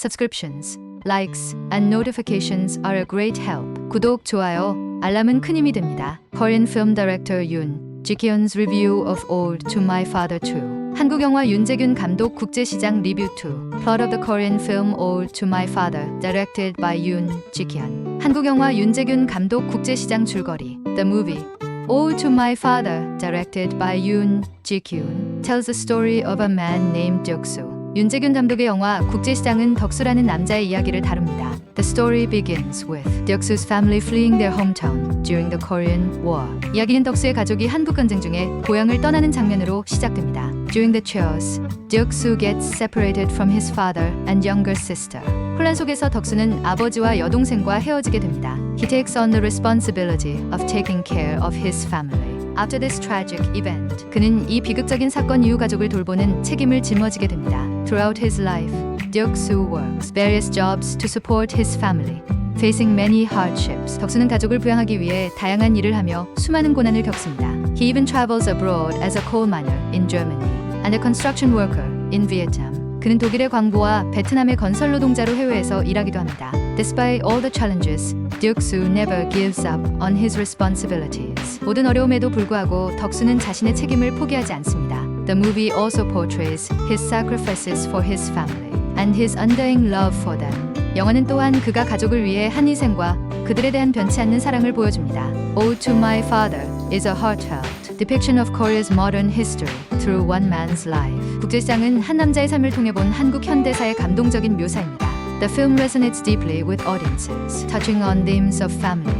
Subscriptions, likes, and notifications are a great help. 구독, 좋아요, 알람은 큰 힘이 됩니다. Korean film director Yoon Ji-kyun's review of Old to My Father 2. 한국 영화 윤재균 감독 국제시장 리뷰 2. Plot of the Korean film Old to My Father, directed by Yoon Ji-kyun. 한국 영화 윤재균 감독 국제시장 줄거리. The movie Ode to My Father, directed by Yoon Ji-kyun, tells the story of a man named Deok-soo. 윤재균 감독의 영화 국제시장은 덕수라는 남자의 이야기를 다룹니다. The story begins with Deok-soo's family fleeing their hometown during the Korean War. 이야기는 덕수의 가족이 한국 전쟁 중에 고향을 떠나는 장면으로 시작됩니다. During the chores, Deok-soo gets separated from his father and younger sister. 혼란 속에서 덕수는 아버지와 여동생과 헤어지게 됩니다. He takes on the responsibility of taking care of his family. After this tragic event, 그는 이 비극적인 사건 이후 가족을 돌보는 책임을 짊어지게 됩니다. Throughout his life, Deok-soo works various jobs to support his family. Facing many hardships, 덕수는 가족을 부양하기 위해 다양한 일을 하며 수많은 고난을 겪습니다. He even travels abroad as a coal miner in Germany and a construction worker in Vietnam. 그는 독일의 광부와 베트남의 건설 노동자로 해외에서 일하기도 합니다. Despite all the challenges, Deok-soo never gives up on his responsibilities. 모든 어려움에도 불구하고 덕수는 자신의 책임을 포기하지 않습니다. The movie also portrays his sacrifices for his family and his undying love for them. 영화는 또한 그가 가족을 위해 한 희생과 그들에 대한 변치 않는 사랑을 보여줍니다. Ode to My Father is a heartfelt depiction of Korea's modern history through one man's life. 국제시장은 한 남자의 삶을 통해 본 한국 현대사의 감동적인 묘사입니다. The film resonates deeply with audiences, touching on themes of family,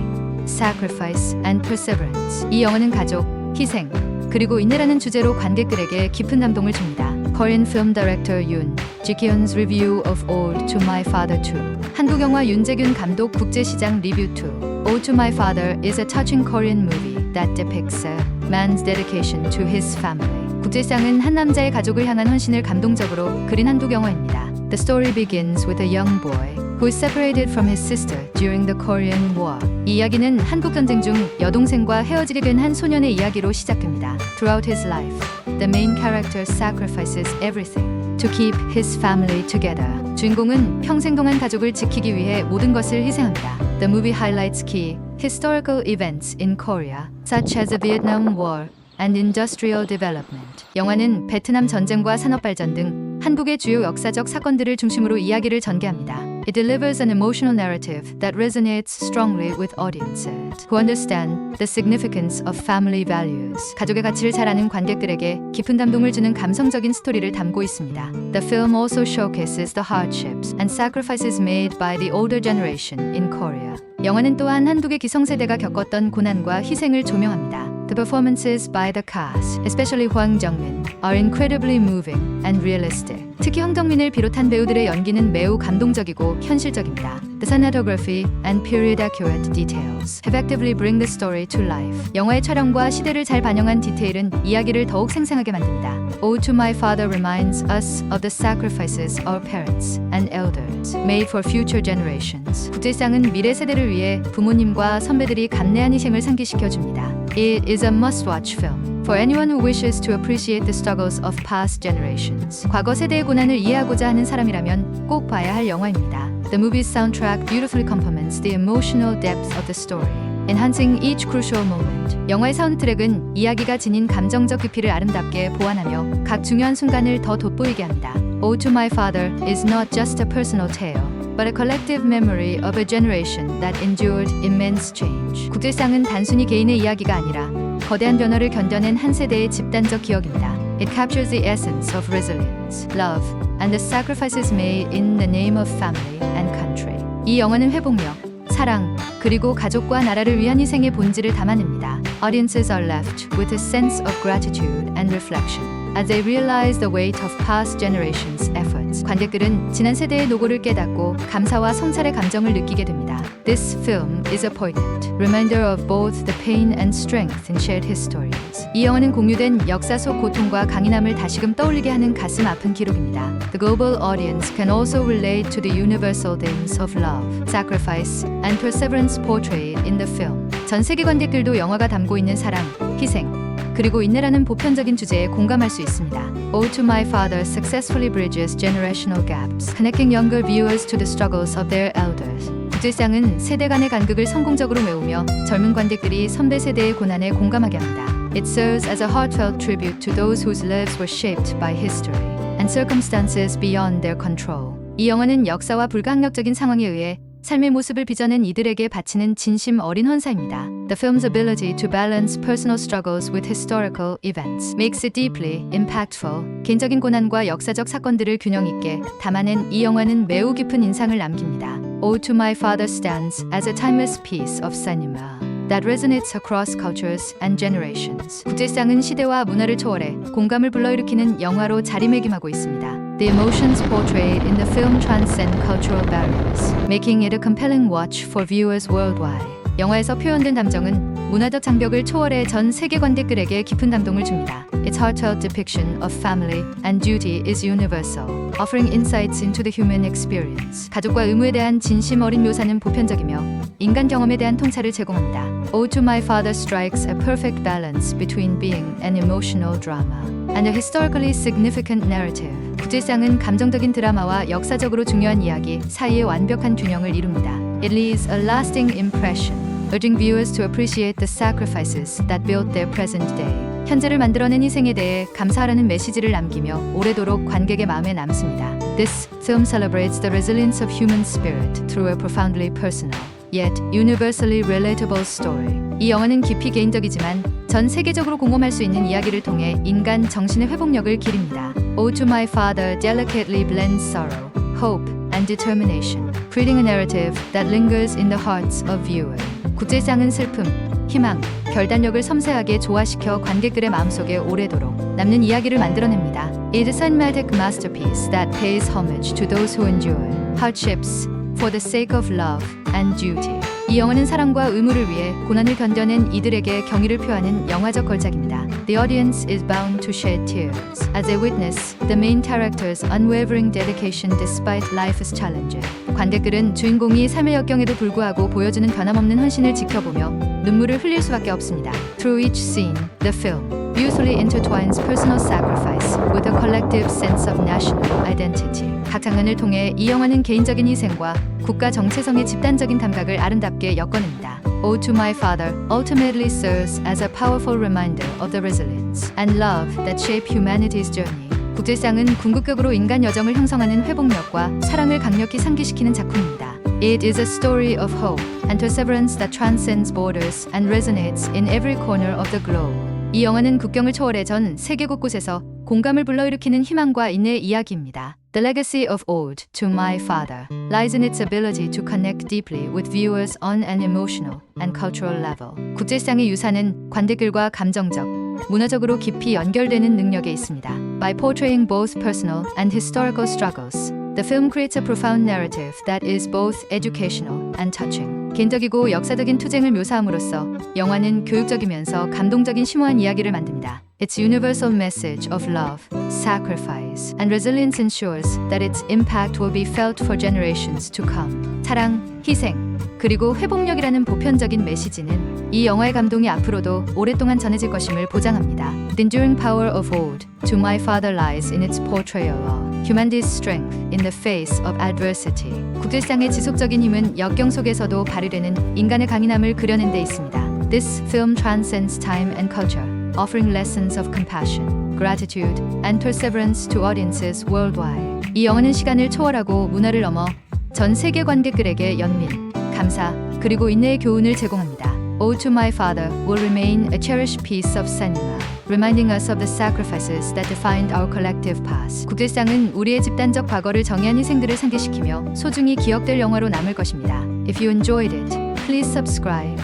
sacrifice, and perseverance. 이 영화는 가족, 희생, 그리고 인내라는 주제로 관객들에게 깊은 감동을 줍니다. Korean film director Yoon Ji-kyun's review of Ode to My Father 2. 한국 영화 윤재균 감독 국제시장 리뷰 2. Ode to My Father is a touching Korean movie that depicts a man's dedication to his family. 국제시장은 한 남자의 가족을 향한 헌신을 감동적으로 그린 한국 영화입니다. The story begins with a young boy who is separated from his sister during the Korean War. 이 이야기는 한국 전쟁 중 여동생과 헤어지게 된 한 소년의 이야기로 시작됩니다. Throughout his life, the main character sacrifices everything to keep his family together. 주인공은 평생 동안 가족을 지키기 위해 모든 것을 희생합니다. The movie highlights key historical events in Korea, such as the Vietnam War and industrial development. 영화는 베트남 전쟁과 산업 발전 등 한국의 주요 역사적 사건들을 중심으로 이야기를 전개합니다. It delivers an emotional narrative that resonates strongly with audiences who understand the significance of family values. 가족의 가치를 잘 아는 관객들에게 깊은 감동을 주는 감성적인 스토리를 담고 있습니다. The film also showcases the hardships and sacrifices made by the older generation in Korea. 영화는 또한 한국의 기성세대가 겪었던 고난과 희생을 조명합니다. The performances by the cast, especially Hwang Jung-min, are incredibly moving and realistic. 특히 황정민을 비롯한 배우들의 연기는 매우 감동적이고 현실적입니다. The cinematography and period accurate details effectively bring the story to life. 영화의 촬영과 시대를 잘 반영한 디테일은 이야기를 더욱 생생하게 만듭니다. Ode to My Father reminds us of the sacrifices our parents and elders made for future generations. 국제시장은 미래 세대를 위해 부모님과 선배들이 감내한 희생을 상기시켜 줍니다. It is a must-watch film. For anyone who wishes to appreciate the struggles of past generations. 과거 세대의 고난을 이해하고자 하는 사람이라면 꼭 봐야 할 영화입니다. The movie's soundtrack beautifully complements the emotional depth of the story, enhancing each crucial moment. 영화의 사운드트랙은 이야기가 지닌 감정적 깊이를 아름답게 보완하며 각 중요한 순간을 더 돋보이게 합니다. Ode to My Father is not just a personal tale. but a collective memory of a generation that endured immense change. 국제상은 단순히 개인의 이야기가 아니라 거대한 변화를 견뎌낸 한 세대의 집단적 기억입니다. It captures the essence of resilience, love, and the sacrifices made in the name of family and country. 이 영화는 회복력, 사랑, 그리고 가족과 나라를 위한 희생의 본질을 담아냅니다. Audiences are left with a sense of gratitude and reflection as they realize the weight of past generations' efforts. 관객들은 지난 세대의 노고를 깨닫고 감사와 성찰의 감정을 느끼게 됩니다. This film is a poignant reminder of both the pain and strength in shared histories. 이 영화는 공유된 역사 속 고통과 강인함을 다시금 떠올리게 하는 가슴 아픈 기록입니다. The global audience can also relate to the universal themes of love, sacrifice, and perseverance portrayed in the film. 전 세계 관객들도 영화가 담고 있는 사랑, 희생, 그리고 인내라는 보편적인 주제에 공감할 수 있습니다. Ode to My Father successfully bridges generational gaps, connecting younger viewers to the struggles of their elders. 국제상은 세대 간의 간극을 성공적으로 메우며 젊은 관객들이 선배 세대의 고난에 공감하게 합니다. It serves as a heartfelt tribute to those whose lives were shaped by history and circumstances beyond their control. 이 영화는 역사와 불가항력적인 상황에 의해 삶의 모습을 빚어낸 이들에게 바치는 진심 어린 헌사입니다. The film's ability to balance personal struggles with historical events makes it deeply impactful. 개인적인 고난과 역사적 사건들을 균형 있게 담아낸 이 영화는 매우 깊은 인상을 남깁니다. Ode to My Father stands as a timeless piece of cinema. that resonates across cultures and generations. 국제상은 시대와 문화를 초월해 공감을 불러일으키는 영화로 자리매김하고 있습니다. The emotions portrayed in the film transcend cultural barriers, making it a compelling watch for viewers worldwide. 영화에서 표현된 감정은 문화적 장벽을 초월해 전 세계 관객들에게 깊은 감동을 줍니다. Its heartfelt depiction of family and duty is universal, offering insights into the human experience. 가족과 의무에 대한 진심 어린 묘사는 보편적이며 인간 경험에 대한 통찰을 제공합니다. Ode to My Father strikes a perfect balance between being an emotional drama and a historically significant narrative. 국제상은 감정적인 드라마와 역사적으로 중요한 이야기 사이의 완벽한 균형을 이룹니다. It leaves a lasting impression, urging viewers to appreciate the sacrifices that built their present day. 현재를 만들어낸 희생에 대해 감사하라는 메시지를 남기며 오래도록 관객의 마음에 남습니다. This film celebrates the resilience of human spirit through a profoundly personal, yet universally relatable story. 이 영화는 깊이 개인적이지만 전 세계적으로 공감할 수 있는 이야기를 통해 인간 정신의 회복력을 기립니다. Ode to My Father delicately blends sorrow, hope, and determination, creating a narrative that lingers in the hearts of viewers. 국제상은 슬픔, 희망, 결단력을 섬세하게 조화시켜 관객들의 마음속에 오래도록 남는 이야기를 만들어냅니다. It is a cinematic masterpiece that pays homage to those who endure hardships for the sake of love and duty. 이 영화는 사랑과 의무를 위해 고난을 견뎌낸 이들에게 경의를 표하는 영화적 걸작입니다. The audience is bound to shed tears as they witness the main character's unwavering dedication despite life's challenges. 관객들은 주인공이 삶의 역경에도 불구하고 보여주는 변함없는 헌신을 지켜보며 눈물을 흘릴 수밖에 없습니다. Through each scene, the film beautifully intertwines personal sacrifice with a collective sense of national identity. 각 장면을 통해 이 영화는 개인적인 희생과 국가 정체성의 집단적인 감각을 아름답게 엮어냅니다. Ode to My Father ultimately serves as a powerful reminder of the resilience and love that shape humanity's journey. 국제상은 궁극적으로 인간 여정을 형성하는 회복력과 사랑을 강력히 상기시키는 작품입니다. It is a story of hope and perseverance that transcends borders and resonates in every corner of the globe. 이 영화는 국경을 초월해 전 세계 곳곳에서 공감을 불러일으키는 희망과 인내의 이야기입니다. The legacy of Ode to My Father lies in its ability to connect deeply with viewers on an emotional and cultural level. 국제상의 유산은 관객들과 감정적, 문화적으로 깊이 연결되는 능력에 있습니다. By portraying both personal and historical struggles, the film creates a profound narrative that is both educational and touching. 개인적이고 역사적인 투쟁을 묘사함으로써 영화는 교육적이면서 감동적인 심오한 이야기를 만듭니다. Its universal message of love, sacrifice, and resilience ensures that its impact will be felt for generations to come. 사랑, 희생, 그리고 회복력이라는 보편적인 메시지는 이 영화의 감동이 앞으로도 오랫동안 전해질 것임을 보장합니다. The enduring power of Ode to My Father lies in its portrayal of humanity's strength in the face of adversity. 국제상의 지속적인 힘은 역경 속에서도 발휘되는 인간의 강인함을 그려낸 데 있습니다. This film transcends time and culture, offering lessons of compassion, gratitude, and perseverance to audiences worldwide. 이 영화는 시간을 초월하고 문화를 넘어 전 세계 관객들에게 연민, 감사, 그리고 인내의 교훈을 제공합니다. Ode to My Father will remain a cherished piece of cinema, reminding us of the sacrifices that defined our collective past. 국제상은 우리의 집단적 과거를 정의한 희생들을 상기시키며 소중히 기억될 영화로 남을 것입니다. If you enjoyed it, please subscribe,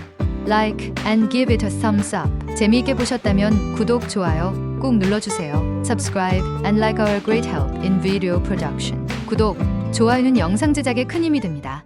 like, and give it a thumbs up. 재미있게 보셨다면 구독, 좋아요 꼭 눌러주세요. Subscribe and like our great help in video production. 구독, 좋아요는 영상 제작에 큰 힘이 됩니다.